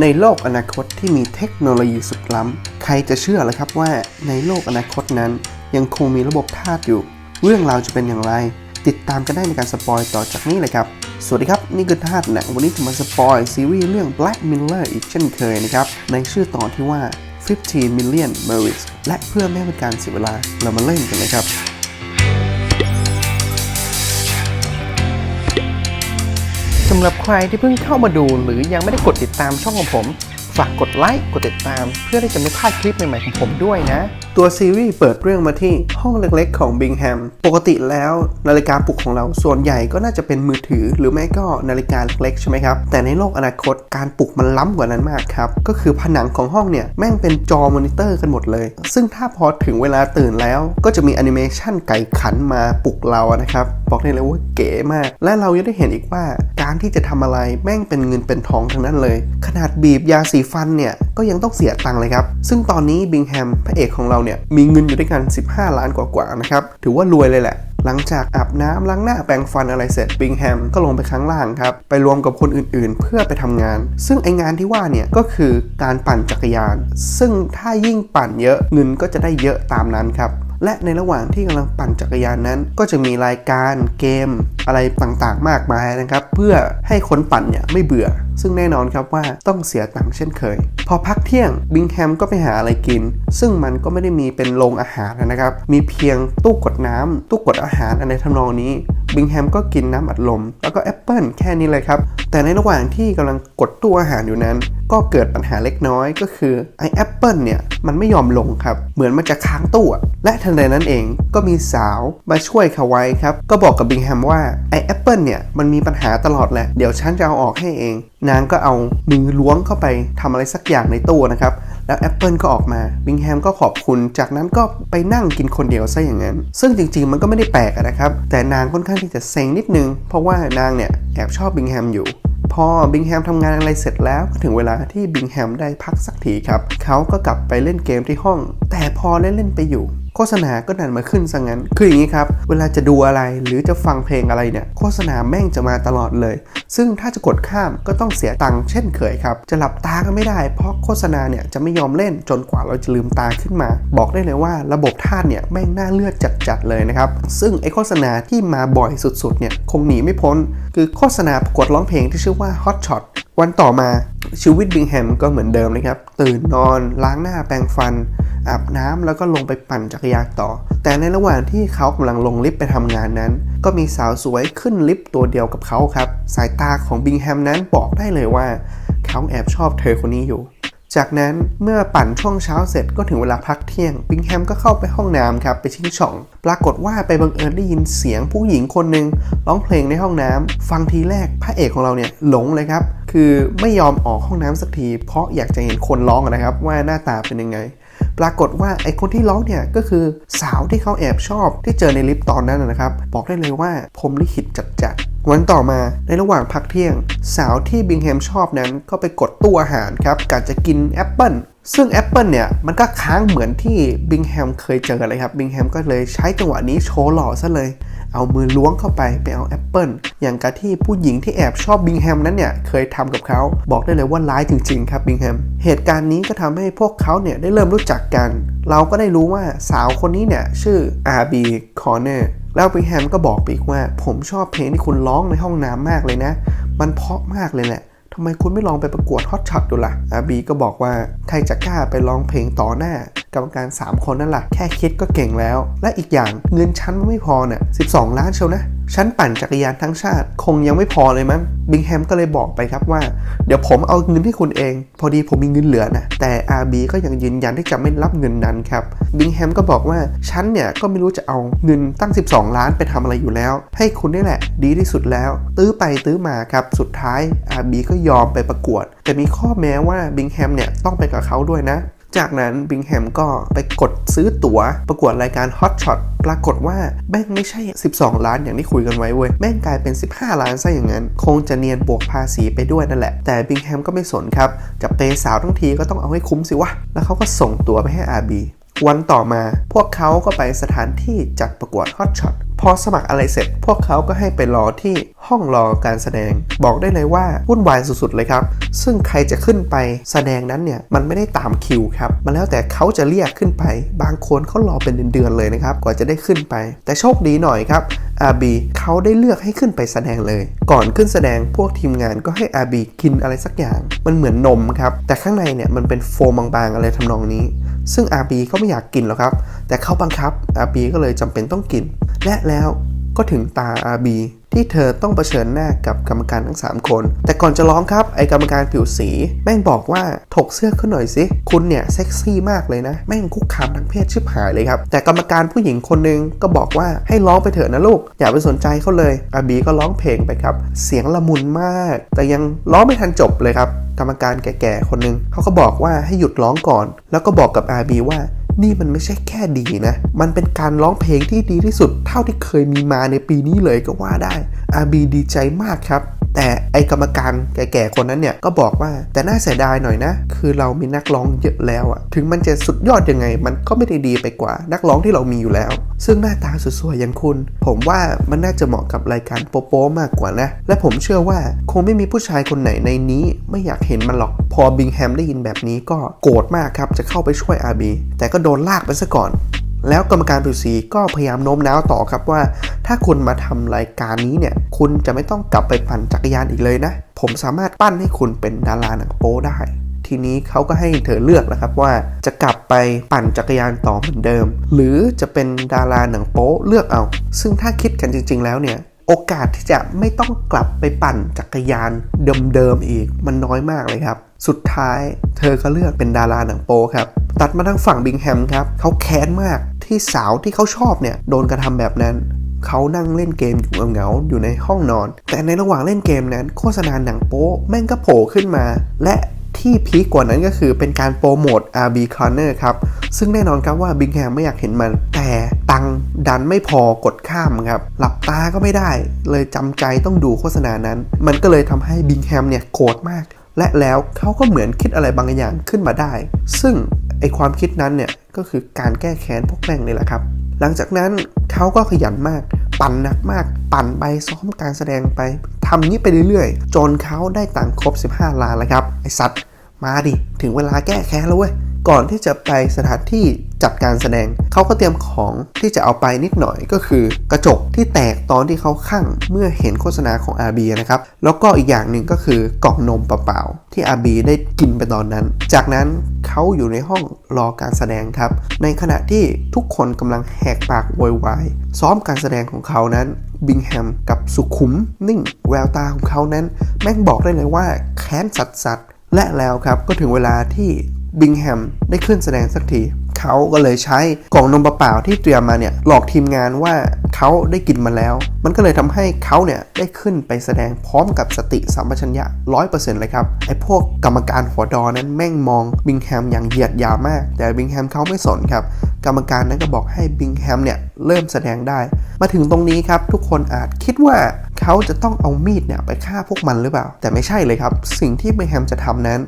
ในโลกอนาคตที่มีเทคโนโลยีสุดล้ำ ใครจะเชื่อล่ะครับว่าในโลกอนาคตนั้น ยังคงมีระบบทาสอยู่ เรื่องราวจะเป็นอย่างไร ติดตามกันได้ในการสปอยต่อจากนี้เลยครับ สวัสดีครับ นี่คือทาสหนังวันนี้จะมาสปอยซีรีส์เรื่อง Black Mirror อีกเช่นเคยนะครับ ในชื่อตอนที่ว่า 15 Million Merits และเพื่อไม่ให้เป็นการเสียเวลาเรามาเล่นกันเลยครับ สำหรับใครที่เพิ่งเข้ามาดูหรือยังไม่ได้กดติดตามช่องของผม ฝากกดไลค์กดติดตาม เพื่อที่จะไม่พลาดคลิปใหม่ๆของผมด้วยนะ ตัวซีรีส์เปิดเรื่องมาที่ห้องเล็กๆของบิงแฮม ปกติแล้วนาฬิกาปลุกของเราส่วนใหญ่ก็น่าจะเป็นมือถือ หรือไม่ก็นาฬิกาเล็กๆใช่ไหมครับ แต่ในโลกอนาคตการปลุกมันล้ำกว่านั้นมากครับ ก็คือผนังของห้องเนี่ย แม่งเป็นจอมอนิเตอร์กันหมดเลย ซึ่งถ้าพอถึงเวลาตื่นแล้ว ก็จะมีแอนิเมชันไก่ขันมาปลุกเราอะนะครับ บอกได้เลยว่าเก๋มาก และเรายังได้เห็นอีกว่า การที่จะทำอะไรแม่งเป็นเงินเป็นทองทั้งนั้นเลย ขนาดบีบยาสีฟันเนี่ย ก็ยังต้องเสียตังค์เลยครับ ซึ่งตอนนี้บิงแฮมพระเอกของเราเนี่ยมีเงินอยู่ด้วยกัน 15 ล้านกว่าๆนะครับ ถือว่ารวยเลยแหละหลังจากอาบน้ำล้างหน้าแปรงฟันอะไรเสร็จบิงแฮมก็ลงไปข้างล่างครับ ไปรวมกับคนอื่นๆ เพื่อไปทำงาน ซึ่งไองานที่ว่าเนี่ยก็คือการปั่นจักรยาน ซึ่งถ้ายิ่งปั่นเยอะเงินก็จะได้เยอะตามนั้นครับ และในระหว่างที่กำลังปั่นจักรยานนั้น ก็จะมีรายการเกมอะไรต่างๆ มากมายนะครับ เพื่อให้คนปั่นเนี่ยไม่เบื่อ ซึ่งแน่นอนครับว่าต้องเสียตังค์เช่นเคย พอพักเที่ยงบิงแฮมก็ไปหาอะไรกิน ซึ่งมันก็ไม่ได้มีเป็นโรงอาหารนะครับ มีเพียงตู้กดน้ำตู้กดอาหารอะไรทำนองนี้ บิงแฮมก็กินน้ำอัดลม แล้วก็แอปเปิลแค่นี้เลยครับ แต่ในระหว่างที่กำลังกดตู้อาหารอยู่นั้น ก็เกิดปัญหาเล็กน้อยก็คือไอแอปเปิลเนี่ย มันไม่ยอมลงครับ เหมือนมันจะค้างตู้และทันใดนั้นเองก็มีสาวมาช่วยเขาไว้ครับ ก็บอกกับบิงแฮมว่าไอแอปเปิลเนี่ยมันมีปัญหาตลอดแหละเดี๋ยวฉันจะเอาออกให้เอง นางก็เอามือล้วงเข้าไปทำอะไรสักอย่างในตู้นะครับ แล้วแอปเปิลก็ออกมาบิงแฮมก็ขอบคุณจากนั้นก็ไปนั่งกินคนเดียวซะอย่างนั้น ซึ่งจริงๆมันก็ไม่ได้แปลกะนะครับ แต่นางค่อนข้างที่จะเซ็งนิดนึง เพราะว่านางเนี่ยแอบชอบบิงแฮมอยู่พอบิงแฮมทำงานอะไรเสร็จแล้วก็ถึงเวลาที่บิงแฮมได้พักสักทีครับ เขาก็กลับไปเล่นเกมที่ห้อง แต่พอเล่นเล่นไปอยู่ โฆษณาก็ดันมาขึ้นซะงั้น คืออย่างนี้ครับ เวลาจะดูอะไรหรือจะฟังเพลงอะไรเนี่ย โฆษณาแม่งจะมาตลอดเลย ซึ่งถ้าจะกดข้ามก็ต้องเสียตังค์เช่นเคยครับ จะหลับตาก็ไม่ได้ เพราะโฆษณาเนี่ยจะไม่ยอมเล่นจนกว่าเราจะลืมตาขึ้นมา บอกได้เลยว่าระบบธาตุเนี่ยแม่งน่าเลือดจัดๆเลยนะครับ ซึ่งไอโฆษณาที่มาบ่อยสุดๆเนี่ยคงหนีไม่พ้น คือโฆษณาประกวดร้องเพลงที่ชื่อว่า Hot Shot วันต่อมา ชีวิตบิงแฮมก็เหมือนเดิมนะครับ ตื่นนอนล้างหน้าแปรงฟัน อาบน้ำแล้วก็ลงไปปั่นจักรยานต่อ แต่ในระหว่างที่เขากำลังลงลิฟต์ไปทำงานนั้น ก็มีสาวสวยขึ้นลิฟต์ตัวเดียวกับเขาครับ สายตาของบิงแฮมนั้นบอกได้เลยว่า เขาแอบชอบเธอคนนี้อยู่ จากนั้นเมื่อปั่นช่วงเช้าเสร็จก็ถึงเวลาพักเที่ยงปิงแฮมก็เข้าไปห้องน้ำครับไปชิงช่อง ปรากฏว่าไปบังเอิญได้ยินเสียงผู้หญิงคนหนึ่งร้องเพลงในห้องน้ำฟังทีแรกพระเอกของเราเนี่ยหลงเลยครับ คือไม่ยอมออกห้องน้ำสักที เพราะอยากจะเห็นคนร้องนะครับว่าหน้าตาเป็นยังไง ปรากฏว่าไอคนที่ร้องเนี่ยก็คือสาวที่เขาแอบชอบที่เจอในลิฟต์ตอนนั้นนะครับ บอกได้เลยว่าผมลิขิตจัดจัดวันต่อมาในระหว่างพักเที่ยง สาวที่บิงแฮมชอบนั้นก็ไปกดตู้อาหารครับกะจะกินแอปเปิลซึ่งแอปเปิลเนี่ยมันก็ค้างเหมือนที่บิงแฮมเคยเจอเลยครับบิงแฮมก็เลยใช้จังหวะนี้โชว์หล่อซะเลย เอามือล้วงเข้าไปไปเอาแอปเปิลอย่างกับที่ผู้หญิงที่แอบชอบบิงแฮมนั้นเนี่ยเคยทำกับเขาบอกได้เลยว่าร้ายจริงๆครับบิงแฮมเหตุการณ์นี้ก็ทำให้พวกเขาเนี่ยได้เริ่มรู้จักกัน เราก็ได้รู้ว่าสาวคนนี้เนี่ยชื่ออาร์บีคอนเนอร์แล้วบิงแฮมก็บอกปีกว่า ผมชอบเพลงที่คุณร้องในห้องน้ำมากเลยนะ มันเพราะมากเลยแหละ ทำไมคุณไม่ลองไปประกวดฮอตช็อตดูล่ะอาบีก็บอกว่าใครจะกล้าไปร้องเพลงต่อหน้ากรรมการ 3 คนนั่นล่ะแค่คิดก็เก่งแล้ว และอีกอย่างเงินชั้นไม่พอเนี่ย12 ล้านเชียวนะ ฉันปั่นจักรยานทั้งชาติ คงยังไม่พอเลยมั้งบิงแฮมก็เลยบอกไปครับว่า เดี๋ยวผมเอาเงินให้คุณเอง พอดีผมมีเงินเหลือนะ แต่อาบีก็ยังยืนยันที่จะไม่รับเงินนั้นครับ บิงแฮมก็บอกว่า ฉันเนี่ยก็ไม่รู้จะเอาเงินตั้ง 12 ล้านไปทำอะไรอยู่แล้ว ให้คุณนี่แหละ ดีที่สุดแล้ว ตื้อไปตื้อมาครับ สุดท้ายอาบีก็ยอมไปประกวด แต่มีข้อแม้ว่าบิงแฮมเนี่ยต้องไปกับเขาด้วยนะ จากนั้นบิงแฮมก็ไปกดซื้อตั๋วประกวดรายการ Hot Shot ปรากฏว่าแม่งไม่ใช่ 12 ล้านอย่างที่คุยกันไว้เว้ย แม่งกลายเป็น 15 ล้านซะอย่างนั้น คงจะเนียนบวกภาษีไปด้วยนั่นแหละ แต่บิงแฮมก็ไม่สนครับ จะเปสาวทั้งทีก็ต้องเอาให้คุ้มสิวะ แล้วเขาก็ส่งตั๋วไปให้อาบีวันต่อมาพวกเขาก็ไปสถานที่จัดประกวด Hot Shot พอสมัครอะไรเสร็จ พวกเขาก็ให้ไปรอที่ห้องรอการแสดง บอกได้เลยว่าวุ่นวายสุดๆเลยครับ ซึ่งใครจะขึ้นไปแสดงนั้นเนี่ยมันไม่ได้ตามคิวครับ มันแล้วแต่เขาจะเรียกขึ้นไป บางคนเขารอเป็นเดือนๆเลยนะครับ กว่าจะได้ขึ้นไป แต่โชคดีหน่อยครับอาบีเขาได้เลือกให้ขึ้นไปแสดงเลย ก่อนขึ้นแสดงพวกทีมงานก็ให้อาบีกินอะไรสักอย่าง มันเหมือนนมครับ แต่ข้างในเนี่ยมันเป็นโฟมบางๆอะไรทำนองนี้ ซึ่งอาบีก็ไม่อยากกินหรอกครับ แต่เขาบังคับอาบีก็เลยจำเป็นต้องกิน และแล้ว ก็ถึงตาอาบีที่เธอต้องเผชิญหน้ากับกรรมการทั้ง 3 คน แต่ก่อนจะร้องครับไอกรรมการผิวสี แม่งบอกว่าถกเสื้อขึ้นหน่อยสิ คุณเนี่ยเซ็กซี่มากเลยนะ แม่งคุกคามทางเพศชิบหายเลยครับ แต่กรรมการผู้หญิงคนหนึงก็บอกว่าให้ร้องไปเถอะนะลูก อย่าไปสนใจเขาเลยอาบีก็ร้องเพลงไปครับ เสียงละมุนมาก แต่ยังร้องไม่ทันจบเลยครับกรรมการแก่ๆคนหนึงเขาก็บอกว่าให้หยุดร้องก่อน แล้วก็บอกกับอาบีว่า นี่มันไม่ใช่แค่ดีนะ มันเป็นการร้องเพลงที่ดีที่สุดเท่าที่เคยมีมาในปีนี้เลยก็ว่าได้อาบีดีใจมากครับ แต่ไอกรรมการแก่ๆคนนั้นเนี่ยก็บอกว่าแต่น่าเสียดายหน่อยนะ คือเรามีนักร้องเยอะแล้วอะถึงมันจะสุดยอดยังไง มันก็ไม่ได้ดีไปกว่านักร้องที่เรามีอยู่แล้ว ซึ่งหน้าตาสวยๆอย่างคุณ ผมว่ามันน่าจะเหมาะกับรายการโป๊ๆมากกว่านะ และผมเชื่อว่าคงไม่มีผู้ชายคนไหนในนี้ ไม่อยากเห็นมันหรอกพอบิงแฮมได้ยินแบบนี้ก็โกรธมากครับจะเข้าไปช่วยอาบีแต่ก็โดนลากไปซะก่อน แล้วกรรมการผิวสีก็พยายามโน้มน้าวต่อครับว่า ถ้าคุณมาทำรายการนี้เนี่ย คุณจะไม่ต้องกลับไปปั่นจักรยานอีกเลยนะ ผมสามารถปั้นให้คุณเป็นดาราหนังโป๊ได้ ทีนี้เขาก็ให้เธอเลือกแล้วครับว่าจะกลับไปปั่นจักรยานต่อเหมือนเดิม หรือจะเป็นดาราหนังโป๊เลือกเอา ซึ่งถ้าคิดกันจริง ๆ แล้วเนี่ยโอกาสที่จะไม่ต้องกลับไปปั่นจักรยานเดิมๆอีกมันน้อยมากเลยครับ สุดท้ายเธอก็เลือกเป็นดาราหนังโป๊ครับ ตัดมาทางฝั่งบิงแฮมครับเขาแค้นมากที่สาวที่เขาชอบเนี่ยโดนกระทำแบบนั้นเขานั่งเล่นเกมอยู่เหงาๆอยู่ในห้องนอน แต่ในระหว่างเล่นเกมนั้น โฆษณาหนังโป๊แม่งก็โผล่ขึ้นมา และที่พีคกว่านั้นก็คือเป็นการโปรโมท RB Corner ครับ ซึ่งแน่นอนครับว่าบิงแฮมไม่อยากเห็นมัน แต่ตังดันไม่พอกดข้ามครับ หลับตาก็ไม่ได้ เลยจำใจต้องดูโฆษณานั้น มันก็เลยทำให้บิงแฮมเนี่ยโกรธมาก และแล้วเขาก็เหมือนคิดอะไรบางอย่างขึ้นมาได้ ซึ่ง ไอความคิดนั้นเนี่ยก็คือการแก้แค้นพวกแม่งนี่แหละครับ หลังจากนั้นเขาก็ขยันมาก ปั่นหนักมาก ปั่นไปซ้อมการแสดงไปทำนี้ไปเรื่อยๆ จนเขาได้ตังค์ครบ 15 ล้านแล้วครับ ไอสัตว์ มาดิ ถึงเวลาแก้แค้นแล้วเว้ย ก่อนที่จะไปสถานที่ จัดการแสดง เขาก็เตรียมของที่จะเอาไปนิดหน่อยก็คือ กระจกที่แตกตอนที่เขาข้างเมื่อเห็นโฆษณาของ RB นะครับแล้วก็อีกอย่างหนึ่งก็คือกล่องนมเปล่าๆที่ RB ได้กินไปตอนนั้น จากนั้นเขาอยู่ในห้องรอการแสดงครับ ในขณะที่ทุกคนกำลังแหกปากโวยวายซ้อมการแสดงของเขานั้นบิงแฮมกับสุขุมนิ่ง แววตาของเขานั้น แม่งบอกได้เลยว่าแค้นสัสสัสๆและแล้วครับก็ถึงเวลาที่บิงแฮมได้ขึ้นแสดงสักที เขาก็เลยใช้กล่องนมเปล่าที่เตรียมมาเนี่ยหลอกทีมงานว่าเขาได้กินมาแล้ว มันก็เลยทำให้เขาเนี่ยได้ขึ้นไปแสดงพร้อมกับสติสัมปชัญญะ100%เปอร์เซ็นต์เลยครับไอ้พวกกรรมการหัวดอนั้นแม่งมองบิงแฮมอย่างเหยียดหยามมาก แต่บิงแฮมเขาไม่สนครับกรรมการนั้นก็บอกให้บิงแฮมเนี่ยเริ่มแสดงได้ มาถึงตรงนี้ครับทุกคนอาจคิดว่าเขาจะต้องเอามีดเนี่ยไปฆ่าพวกมันหรือเปล่า แต่ไม่ใช่เลยครับ สิ่งที่บิงแฮมจะทำนั้น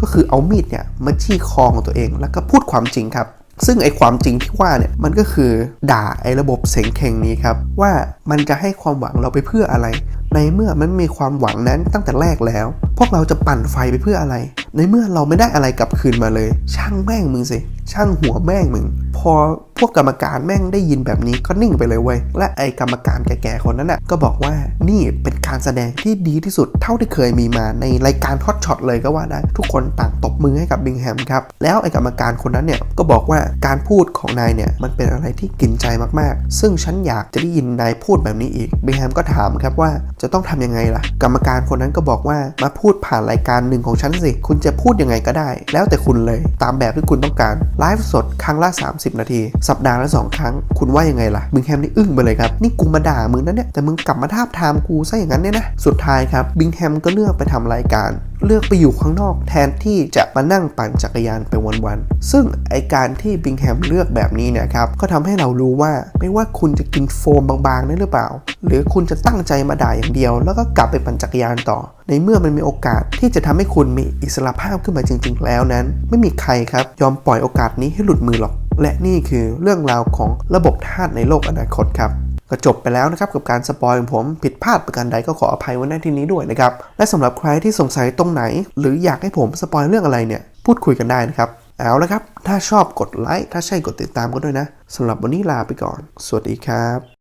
ก็คือเอามีดเนี่ยมาจี้คอของตัวเอง แล้วก็พูดความจริงครับ ซึ่งไอความจริงที่ว่าเนี่ยมันก็คือด่าไอระบบเสงเข่งนี้ครับ ว่ามันจะให้ความหวังเราไปเพื่ออะไร ในเมื่อมันมีความหวังนั้นตั้งแต่แรกแล้ว พวกเราจะปั่นไฟไปเพื่ออะไร ในเมื่อเราไม่ได้อะไรกลับคืนมาเลย ช่างแม่งมึงสิช่างหัวแม่งมึง พอ พวกกรรมการแม่งได้ยินแบบนี้ก็นิ่งไปเลยเว้ย และไอกรรมการแก่ๆคนนั้นน่ะก็บอกว่านี่เป็นการแสดงที่ดีที่สุดเท่าที่เคยมีมาในรายการฮอตช็อตเลยก็ว่าได้ทุกคนต่างตบมือให้กับบิงแฮมครับ แล้วไอกรรมการคนนั้นเนี่ยก็บอกว่าการพูดของนายเนี่ยมันเป็นอะไรที่กินใจมากๆ ซึ่งฉันอยากจะได้ยินนายพูดแบบนี้อีกบิงแฮมก็ถามครับว่าจะต้องทำยังไงล่ะ กรรมการคนนั้นก็บอกว่ามาพูดผ่านรายการหนึ่งของฉันสิ คุณจะพูดยังไงก็ได้ แล้วแต่คุณเลยตามแบบที่คุณต้องการไลฟ์สดครั้งละ 30 นาทีสัปดาห์ละสองครั้ง คุณว่ายังไงล่ะบิงแฮมนี่อึ้งไปเลยครับ นี่กูมาด่ามึงนะเนี่ย แต่มึงกลับมาทาบทามกูซะอย่างนั้นเนี่ยนะ สุดท้ายครับบิงแฮมก็เลือกไปทำรายการ เลือกไปอยู่ข้างนอก แทนที่จะมานั่งปั่นจักรยานไปวันๆ ซึ่งไอการที่บิงแฮมเลือกแบบนี้เนี่ยครับ ก็ทำให้เรารู้ว่าไม่ว่าคุณจะกินโฟมบางๆนั่นหรือเปล่า หรือคุณจะตั้งใจมาด่าอย่างเดียว แล้วก็กลับไปปั่นจักรยานต่อ ในเมื่อมันมีโอกาสที่จะทำให้คุณมีอิสระภาพขึ้นมาจริง ๆ แล้วนั้น ไม่มีใครครับยอมปล่อยโอกาสนี้ให้หลุดมือหรอก และนี่คือเรื่องราวของระบบธาตุในโลกอนาคตครับก็จบไปแล้วนะครับกับการสปอยของผมผิดพลาดประการใดก็ขออภัยไว้ในที่นี้ด้วยนะครับ และสำหรับใครที่สงสัยตรงไหน หรืออยากให้ผมสปอยเรื่องอะไรเนี่ย พูดคุยกันได้นะครับ เอาละครับ ถ้าชอบกดไลค์ถ้าใช่กดติดตามก็ด้วยนะสำหรับวันนี้ลาไปก่อน สวัสดีครับ